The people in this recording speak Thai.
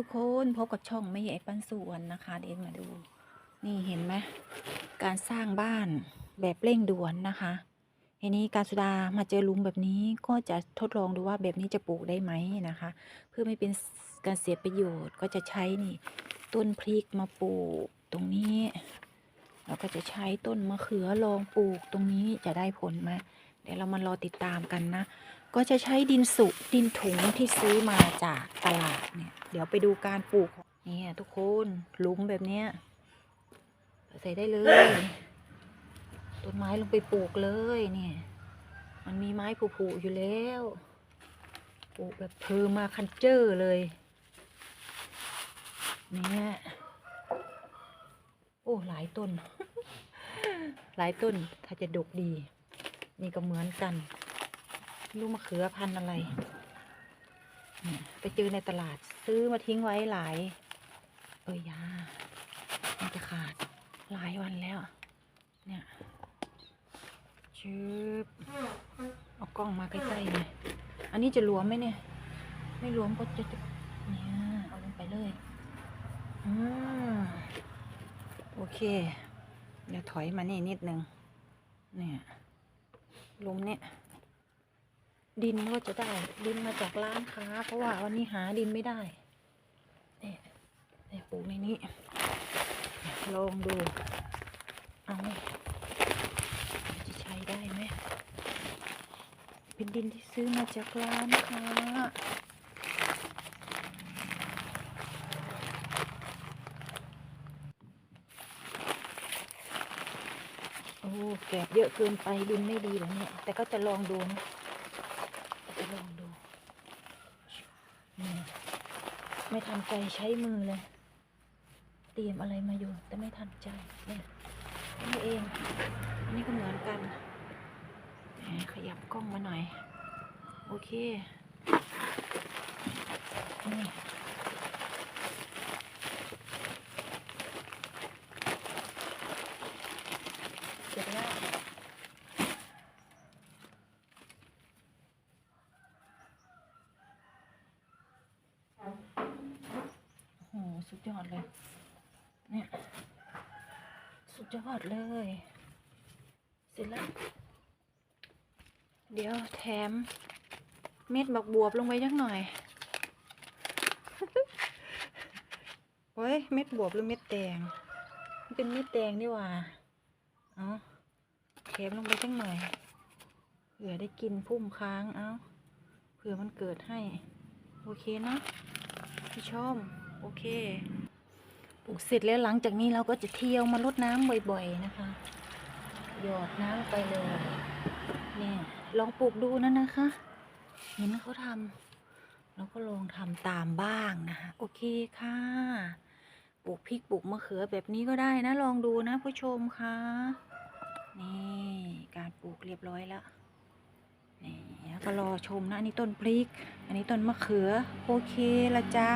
ทุกคนพบกับช่องไม่ใหญ่ปันส่วนนะคะเดี๋ยวมาดู นี่เห็นไหมการสร้างบ้านแบบเร่งด่วนนะคะทีนี้การสุดามาเจอลุมแบบนี้ก็จะทดลองดูว่าแบบนี้จะปลูกได้ไหมนะคะ เพื่อไม่เป็นการเสียประโยชน์ก็จะใช้นี่ ต้นพริกมาปลูกตรงนี้แล้วก็จะใช้ต้นมะเขือลองปลูกตรงนี้จะได้ผลไหมเดี๋ยวเรามารอติดตามกันนะ ก็จะใช้ดินสุดินถุงที่ซื้อมาจากตลาดเนี่ย เดี๋ยวไปดูการปลูกเนี่ยทุกคนหลุมแบบเนี้ยใส่ได้เลยต้นไม้ลงไปปลูกเลยเนี่ย มันมีไม้ผุๆอยู่แล้วปลูกแบบเพอร์มาคันเจอร์เลยเนี่ยโอ้หลายต้น หลายต้นถ้าจะดกดี นี่ก็เหมือนกัน ลูกมะเขือพันธุ์อะไร ไปเจอในตลาดซื้อมาทิ้งไว้หลาย เอ้ยยามันจะขาดหลายวันแล้ว เนี่ยชืบเอากล้องมาใกล้ๆหน่อยอันนี้จะรวมไหมเนี่ย ไม่รวมก็จะเนี่ยเอาลงไปเลยอืมโอเค เดี๋ยวถอยมานี่นิดนึงเนี่ยลุมเนี่ย ดินก็จะได้ ดินมาจากร้านค้า เพราะว่าวันนี้หาดินไม่ได้เนี่ยเนี่ยปลูกในนี้ ลองดู เอาจะใช้ได้ไหมเป็นดินที่ซื้อมาจากร้านค้าโอ้แกบเยอะเกินไปดินไม่ดีแบบนี้แต่ก็จะลองดูนะ ลองดูไม่ทันใจใช้มือเลย เตรียมอะไรมาอยู่ แต่ไม่ทันใจเนี่ยนี่เอง อันนี้ก็เหมือนกันขยับกล้องมาหน่อย โอเค นี่เสร็จแล้ว โอ้โห สุดยอดเลย เนี่ย สุดยอดเลย เสร็จแล้ว เดี๋ยวแถม เม็ดบักบวบลงไปยักหน่อย เฮ้ย เม็ดบวบหรือเม็ดแดงมันเป็นเม็ดแดงนี่หว่าเอาแถมลงไปจักหน่อยเผื่อได้กินพุ่มค้างเอาเผื่อมันเกิดให้ โอเคนะผู้ชม โอเคปลูกเสร็จแล้วหลังจากนี้เราก็จะเที่ยวมาลดน้ำบ่อยๆนะคะ หยอดน้ำไปเลยเนี่ยลองปลูกดูนะนะคะ เห็นเขาทำเราก็ลองทำตามบ้างนะคะโอเคค่ะปลูกพริกปลูกมะเขือแบบนี้ก็ได้นะ ลองดูนะผู้ชมค่ะนี่การปลูกเรียบร้อยแล้วนี่แล้วก็รอชมนะอันนี้ต้นพริก อันนี้ต้นมะเขือ โอเคละจ้า